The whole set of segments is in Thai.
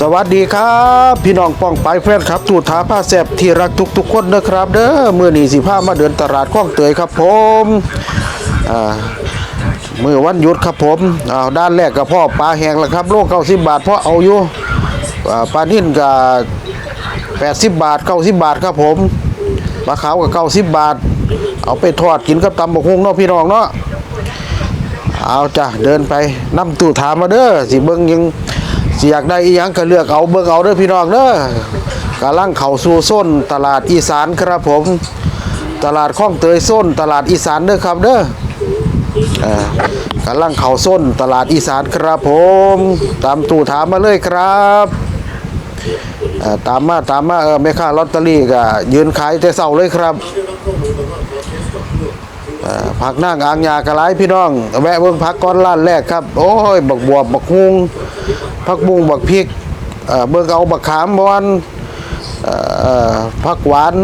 สวัสดีครับ พี่น้องป้องไปแฟนครับตูดท้าผ้าแสบที่รักทุกๆคนนะครับ เด้อมือนี้สิผ้ามาเดินตลาดข้องเตยครับผมอ่ามือวันหยุดครับผมอ้าด้านแรกกับพ่อปลาแห้งแล้วครับโลเก้าสิบบาทพ่อเอาอยู่ปลานิ่นกับแปดสิบบาทเก้าสิบบาทครับผมปลาขาวกับเก้าสิบบาท เอาไปทอดกินกับตำบกฮุงเนาะพี่น้องเนาะเอาจ้ะเดินไปนํตู้ถามมาเด้อสิเบิ่งยัง สิอยากได้อีหยังก็เลือกเอาเบิ่งเอาเด้อพี่น้องเด้อกำลังเข้าสู่โซนตลาดอีสานครับผม ตลาดคลองเตยโซนตลาดอีสานเด้อครับเด้อกำลังเข้าโซนตลาดอีสานครับผม ตามตู้ถามมาเลยครับตามมาตามมาเออแม่ค้าลอตเตอรี่ก็ยืนขายแต่เช้าเลยครับผักนางอ่างยากระไรพี่น้อง แวะเบิ่งผักก้อนล้านแรกครับ โอ้ยบักบวบบักฮุง ผักบุ้งบักพริกเบิ่งเอาบักขามบอนผักหวาน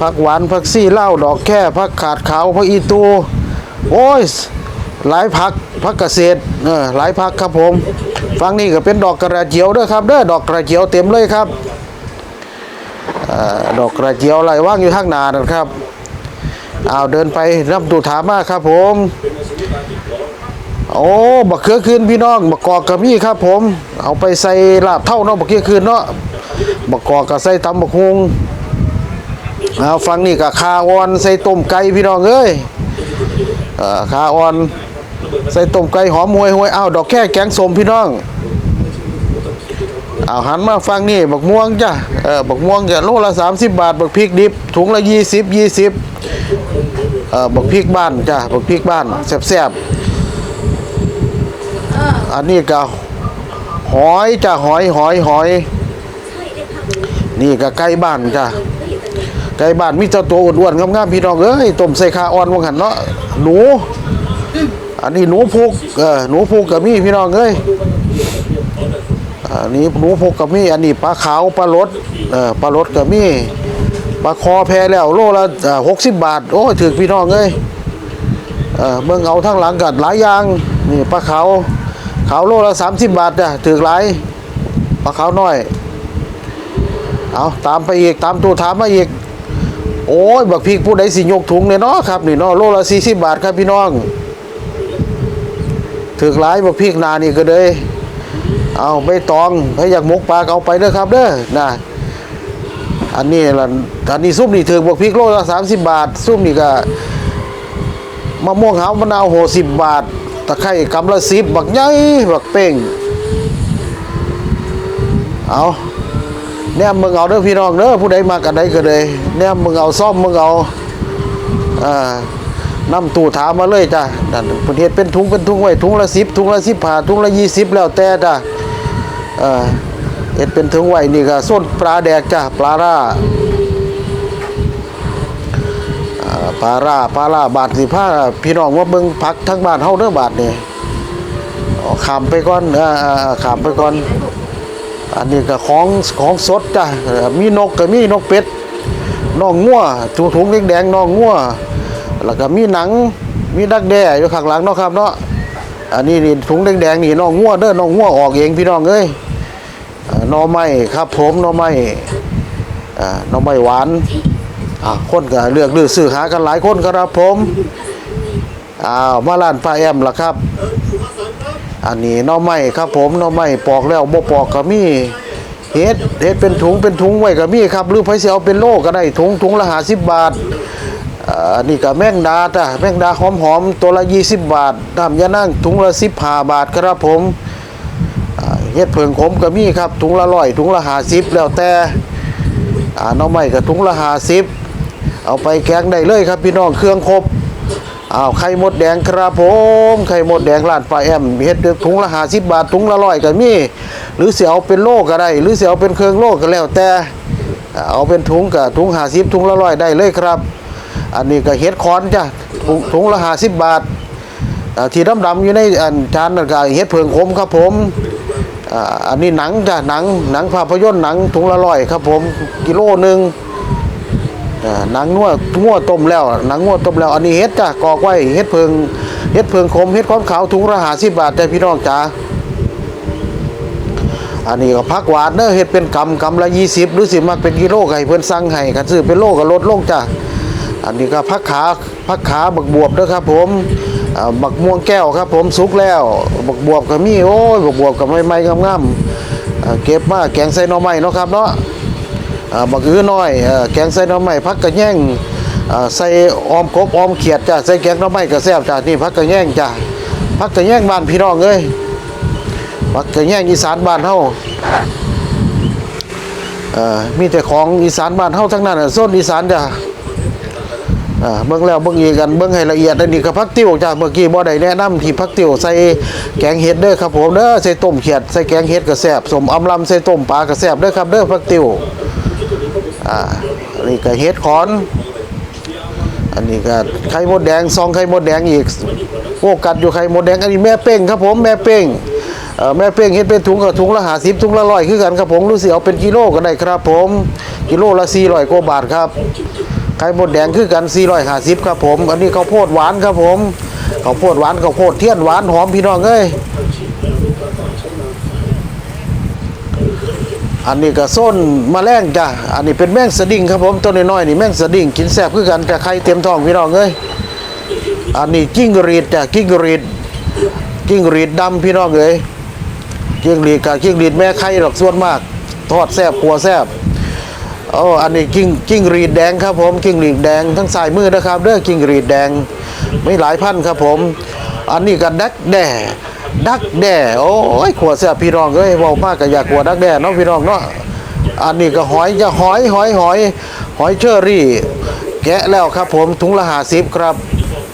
ผักหวานผักซี่เหล้าดอกแค่ผักขาดขาวผักอีตูโอ้ยหลายผักผักเกษตรเออหลายผักครับผมฟังนี่ก็เป็นดอกกระเจียวด้อครับเด้อดอกกระเจียวเต็มเลยครับออดอกกระเจียวไหลว่างอยู่ข้างหน้านั่นครับเอาเดินไปรับดูถามมาครับผม โอ้บักเขือคืนพี่น้องบักกอกกับมี่ครับผม เอาไปใส่ลาบเท่าเนาะบักเขือคืนเนาะบักกอกกับใส่ตำบักฮงเอาฟังนี่กับคาออนใส่ต้มไก่พี่น้องเอ้ยเอ่อคาออนใส่ต้มไก่หอมหวยหวยเอาดอกแค่แกงสมพี่น้องเอาหันมาฟังนี่บักม่วงจ้ะเออบักม่วงจะโลละ30 บาท บักพริกดิบถุงละ 20 20เออบักพริกบ้านจ้ะบักพริกบ้านแซ่บๆ อันนี้ก็หอยจ้ะหอยหอยหอย นี่ก็ไก่บ้านจ้ะไก่บ้านมีเจ้าตัวอ้วนๆงามๆพี่น้องเอ้ยต้มใส่ขาอ่อนว่าหั่นเนาะหนู อันนี้หนูพุกเออหนูพุกก็มีพี่น้องเอ้ยอันนี้หนูพกกับมีอันนี้ปลาขาวปลารสเออปลารสกับมีปลาคอแพแล้วโลละหกสิบบาทโอ้ถือพี่น้องเอ้ยเออเมืองเอาทั้งหลังกัดหลายอย่างนี่ปลาขาว ขาวโลละสามสิบบาทจ้ะถือหลายปลาขาวน้อย เอาตามไปอีกตามตัวถามมาอีก โอ้ยบักพริกผู้ใดสิยกถุงเนี่ยเนาะครับนี่เนาะโลละสี่สิบบาทครับพี่น้องถือหลายบักพริกนานี่ก็เลยเอาใบตองถ้อยากมกปลาเอาไปเด้อครับเด้อนะอันนี้ล่ะอันนี้ซุปนี่ถึงบวกพริกโลละสามสิบบาทซุปนี่ก็มะม่วงหาวมะนาวโหสิบบาท ตะไคร้กำละสิบบักใหญ่บักเป้งเอาเนี่ยมึงเอาเด้อพี่น้องเด้อผู้ใดมากันใดก็เลยเนี่ยมึงเอาซ่อมมึงเอาอ่านำตู้ถามมาเลยจ้ะนั่นประเทศเป็นถุงเป็นถุงไว้ถุงละสิบถุงละสิบผ่าถุงละยี่สิบแล้วแต่จ้ะเออเฮ็ดเป็นถุงไว้นี่ก็ส้นปลาแดกจ้ะปลาร่า ปลาร่าปลาร่าบาทสิผ้าพี่น้องว่าเบิ่งพักทั้งบ้านเฮาเด้อบาทนี่ขามไปก่อนเออขามไปก่อน อันนี้ก็ของของสดจ้ะมีนกก็มีนกเป็ดน้องงัวถุงถุงแดงๆน้องงัวแล้วก็มีหนังมีดักแด้อยู่ข้างหลังเนาะครับเนาะอันนี้นี่ถุงแดงๆนี่น้องงัวเด้อน้องงัวออกเองพี่น้องเอ้ยน่อไม้ครับผมน่อไม้อ่น่อไม้หวาน อ่าคนก็เลือกเลือกซื้อหากันหลายคนครับผมอ้าวมาร้านป้าแอมล่ะครับ อันนี้น่อไม้ครับผมน่อไม้ปอกแล้วบ่ปอกก็มีเฮ็ดเฮ็ดเป็นถุงเป็นถุงไว้ก็มีครับหรือไผสิเอาเป็นโลก็ได้ถุงถุงละ50บาทอ่าอันนี้ก็แมงดาจ้ะแมงดาหอมๆตัวละ 20 บาทน้ำยานั่งถุงละ15บาทครับผมเฮ็ดเพิงขมก็มีครับถุงละร้อยถุงละ50แล้วแต่อ่าน้องใหม่ก็ถุงละ50 เอาไปแกงได้เลยครับพี่น้องเครื่องครบอ้าวไข่มดแดงครับผมไข่มดแดงร้านป้าแอมเฮ็ดถุงละ50บบาทถุงละร้อยก็มีหรือเสิเอาเป็นโลก็ได้หรือเสิเอาเป็นเครื่องโลก็แล้วแต่เอาเป็นถุงกับถุง50ถุงละร้อยได้เลยครับ อันนี้ก็เฮ็ดคอนจ้ะถุงละห้าสิบบาทที่ดำดำๆอยู่ในอันจานนั่นก็เฮ็ดเพิงขมครับผมอันนี้หนังจ้ะหนังหนังภาพยนตร์หนังถุงละร้อยครับผมกิโลหนึ่ง หนังงัวงัวต้มแล้วหนังงัวต้มแล้วอันนี้เฮ็ดจ้ะกอกไว้เฮ็ดเพิงเฮ็ดเพิงขมเฮ็ดความขาวถุงละหาสิบบาทแต่พี่น้องจ๋าอันนี้ก็ผักหวานเด้อเฮ็ดเป็นกำกำละ20หรือสิมักเป็นกิโลก็ให้เพิ่อนสั่งให้คันซื้อเป็นโลก็ลดลงจ้ะอันนี้ก็ผักขาผักขาบักบวบเด้อครับ ผมบักม่วงแก้วครับ ผมสุกแล้วบักบวบก็มีโอ้ยบักบวบก็ใหม่ๆงามๆเก็บมาแกงใส่หน่อไม้เนาะครับเนาะ บักอื้อน้อยแกงใส่หน่อไม้พักกระแย่งใส่ออมกบออมเขียดจ้ะใส่แกงหน่อไม้ก็แซบจ้ะนี่พักกระแย่งจ้ะพักกระแย่งบ้านพี่น้องเอ้ยพักกระแย่งอีสานบ้านเฮามีแต่ของอีสานบ้านเฮาทั้งนั้นน่ะโซนอีสานจ้ะเบิ่งแล้วเบิ่งอีกันเบิ่งให้ละเอียดอันนี้ก็พักติ้วจ้ะเมื่อกี้บ่ได้แนะนำที่พักติ้วใส่แกงเห็ดเด้อครับผมเด้อใส่ต้มเขียดใส่แกงเห็ดก็แซ่บสมอำลำใส่ต้มปลาก็แซ่บเด้อครับเด้อพักติ้ว อ่าอันนี้ก็เฮ็ดขอน อันนี้ก็ไข่มดแดงซองไข่มดแดงอีกโอ้กัดอยู่ไข่มดแดงอันนี้แม่เป้งครับผมแม่เป้งแม่เป้งเฮ็ดเป็นถุงกับถุงละหาสิบถุงละร้อยคือกันครับผมรู้สึกเอาเป็นกิโลก็ได้ครับผม กิโลละสี่ร้อยกว่าบาทครับไข่มดแดงคือกันสี่ร้อยห้าสิบครับผม อันนี้ข้าวโพดหวานครับผมข้าวโพดหวานข้าวโพดเทียนหวานหอมพี่น้องเอ้ย อันนี้ก็ส้นมาแมลงจ้ะอันนี้เป็นแมงสดิ้งครับผมตัวน้อยๆนี่แมงสดิ้งกินแซ่บคือกันแต่ไข่เต็มท้องพี่น้องเอ้ยอันนี้จิ้งรีดจ้ะจิ้งรีดจิ้งรีดดำพี่น้องเอ้ยจิ้งรีดกับจิ้งรีดแม่ไข่หรอกส่วนมาก ทอดแซ่บขัวแซ่บโอ้อันนี้จิ้งจิ้งรีดแดงครับผมจิ้งรีดแดงทั้งสายมือนะครับเด้อจิ้งรีดแดงไม่หลายพันครับผม อันนี้ก็ดักแด่ ดักแด่โอ้ยขัวแซ่บพี่น้องเอ้ยเว้ามากก็อยากขัวดักแด่เนาะพี่น้องเนาะอันนี้ก็หอยจะหอยหอยหอยหอยเชอรี่ แกะแล้วครับผมถุงละหาสิบครับ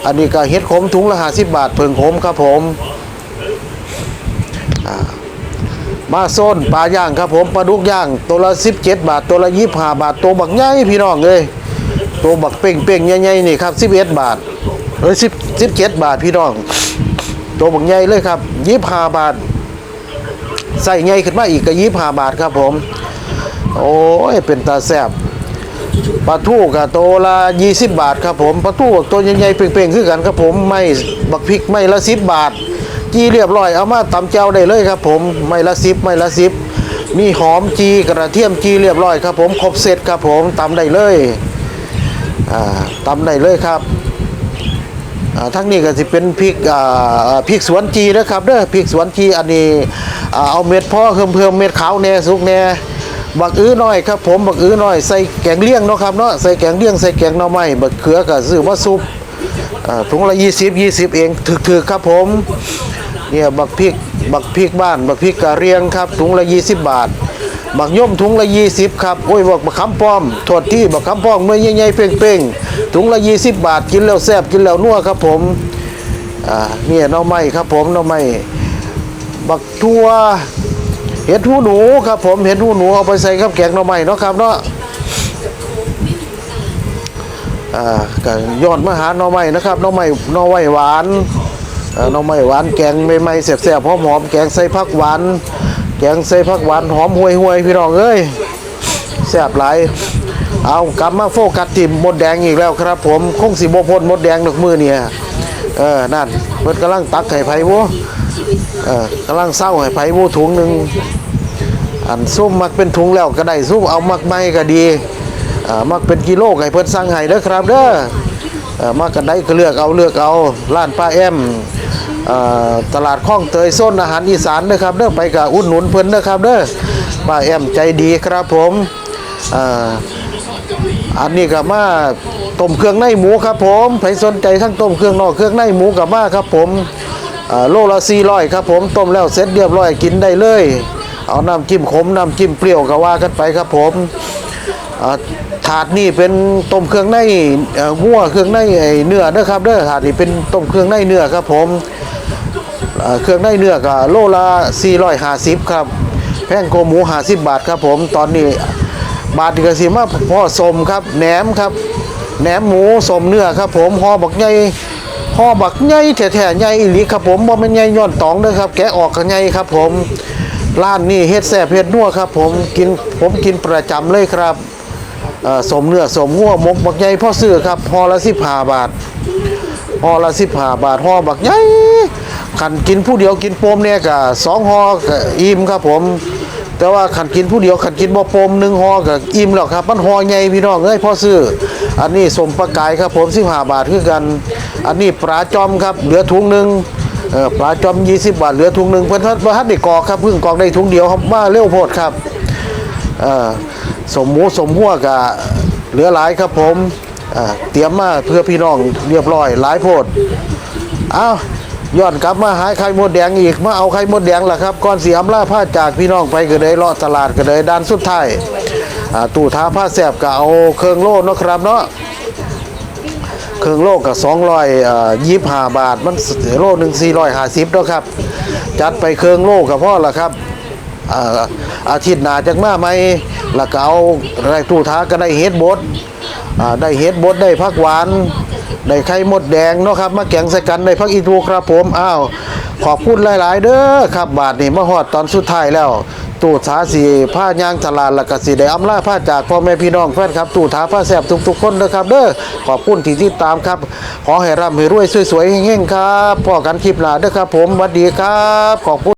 อันนี้ก็เฮ็ดขมถุงละหาสิบบาทเพิ่งขมครับผมมาโซนปลาย่างครับผมปลาดุกย่างตัวละสิบเจ็ดบาทตัวละยี่ห้าบาทตัวบักใหญ่พี่น้องเลยตัวบักเป่งเป่งใหญ่ๆนี่ครับสิบเอ็ดบาทเอ้ยสิบสิบเจ็ดบาทพี่น้อง ตัวบักใหญ่เลยครับยี่ห้าบาท ใส่ใหญ่ขึ้นมาอีกก็ยี่ห้าบาทครับผม โอ้ยเป็นตาแซบปลาทูกับตัวละ20บบาทครับผมปลาทูตัวใหญ่ๆเป่งๆคือกันครับผมไม่บักพริกไม่ละ10บบาทจีเรียบร้อยเอามาตำเจ้าได้เลยครับผมไม่ละ10ไม่ละ10มีหอมจีกระเทียมจีเรียบร้อยครับผมครบเสร็จครับผมตำได้เลยอ่าตำได้เลยครับ ทั้งนี้ก็สิเป็นพริกพริกสวนจีนะครับเด้อพริกสวนจีอันนี้เอาเม็ดพ่อเพิ่มเพิ่มเม็ดขาวแน่สุกแน่บักอื้อน้อยครับผมบักอื้อน้อยใส่แกงเลี่ยงเนาะครับเนาะใส่แกงเลี่ยงใส่แกงหน่อไม้บักเขือก็ซื้อมาซุปถุงละ20 20เองถึกๆครับผมเนี่ยบักพริกบักพริกบ้านบักพริกกะเรียงครับถุงละ20บาท บักย่อมถุงละ20ครับโอ้ยบักบักคำป้อมโทษที่บักคำป้อมเมื่อใหญ่ๆเป้งๆถุงละ20บาทกินแล้วแซ่บกินแล้วนัวครับผมอ่าเนี่ยน่อไม้ครับผมน่อไม้บักทัวเห็ดหูหนูครับผมเห็ดหูหนูเอาไปใส่กับแกงน่อไม้เนาะครับเนาะอ่าก็ยอดมหาน่อไม้นะครับน่อไม้น่อไม้หวานเอ่อหน่อไม้หวานแกงใหม่ๆแซ่บๆหอมๆแกงใส่ผักหวาน งใส่ผักหวานหอมห่วยๆพี่น้องเอ้ยแซ่บหลายเอากลับมาโฟกัสที่มดแดงอีกแล้วครับ ผมคงสิบ่พ้นมดแดงดอกมือเนี่ยเออนั่นเพิ่นกำลังตักไข่ไผ่บ่เออกำลังเศร้าไข่ไผ่บ่ถุงหนึ่งอันซุ่มมักเป็นถุงแล้วก็ได้ซุ่มเอามักไม่ก็ดีอ่ามักเป็นกิโลก็ให้เพิ่นสั่งให้เด้อครับเด้อเออมักกันได้ก็เลือกเอาเลือกเอาร้านป้าแอม ตลาดคลองเตยโซนอาหารอีสานเด้อครับเด้อไปกับอุดหนุนเพิ่นเด้อครับเด้อป้าแอมใจดีครับผมอ่าอันนี้ก็มาต้มเครื่องในหมูครับผมใครสนใจทั้งต้มเครื่องนอกเครื่องในหมูกับมาครับผมโลละ400ครับผมต้มแล้วเสร็จเรียบร้อยกินได้เลย เอาน้ำจิ้มขมน้ำจิ้มเปรี้ยวก็ว่ากันไปครับผม ถาดนี่เป็นต้มเครื่องในงัวเครื่องในเนื้อเด้อครับเด้อถาดนี่เป็นต้มเครื่องในเนื้อครับผมเครื่องในเนื้อก็โลละ450ครับแพงโกหมู50บาทครับผมตอนนี้บาทก็สิมาพ่อสมครับแหนมครับแหนมหมูสมเนื้อครับผมห่อบักใหญ่ห่อบักใหญ่แท้ๆใหญ่อีหลีครับผมบ่แม่นใหญ่ย้อนตองเด้อครับ แกะออกก็ใหญ่ครับผมร้านนี้เฮ็ดแซ่บเฮ็ดนัวครับผมกินผมกินประจำเลยครับ สมเนื้อสมหัวมกบักใหญ่พ่อซื้อครับห่อละ15บห้าบาทห่อละ15บห้าบาทห่อบักใหญ่คันกินผู้เดียวกินโปมเนี่ยก็สองห่อกอิ่มครับผม แต่ว่าขันกินผู้เดียวขันกินบ่ปมหนึ่งห่อก็อิ่มแล้วครับ มันห่อใหญ่พี่น้องเอ้ยพ่อซื้ออันนี้สมปลากายครับผม15บห้าบาทคือกัน อันนี้ปลาจอมครับเหลือถุงหนึ่งปลาจอม 20 บาท เหลือถุงหนึ่งเพิ่นบ่ทันได้กอกครับเพิ่งกอกได้ถุงเดียวครับมาเร็วโพดครับเออ สมหมูสมหัวก็เหลือหลายครับผมเตรียมมาเพื่อพี่น้องเรียบร้อยหลายโพดเอาย้อนกลับมาหาไข่มดแดงอีกมาเอาไข่มดแดงล่ะครับก่อนเสียอำลาผ้าจากพี่น้องไปก็เลยเลาะตลาดก็เลยด้านสุดท้ายตู้ท้าผ้าแสบก็เอาเครื่องโล่นะครับเนาะเครื่องโล่กับสองร้อยยี่ห้าบาท มันโล่หนึ่งสี่ร้อยห้าสิบนะครับ จัดไปเครื่องโล่กับพ่อละครับอาทิตย์หน้าจักมาไหม แล้วก็เอาได้ตู้ท้าก็ได้เฮ็ดบดได้เฮ็ดบดได้ผักหวาน ได้ไข่มดแดงเนาะครับ มาแกงใส่กันได้ผักอีทูครับผมอ้าวขอบคุณหลาย ๆ เด้อครับบาทนี่มาฮอดตอนสุดท้ายแล้วตู่ท้าสีผ้ายางตลาดแล้วก็สิได้อำลาผ้าจากพ่อแม่พี่น้องแฟนครับตู่ท้าผ้าแซ่บทุก ๆ คนเด้อครับเด้อขอบคุณที่ติดตามครับ ขอให้ร่ำให้รวยสวยๆเฮงๆครับพอกันคลิปหน้าเด้อครับ ผมสวัสดีครับขอบคุณ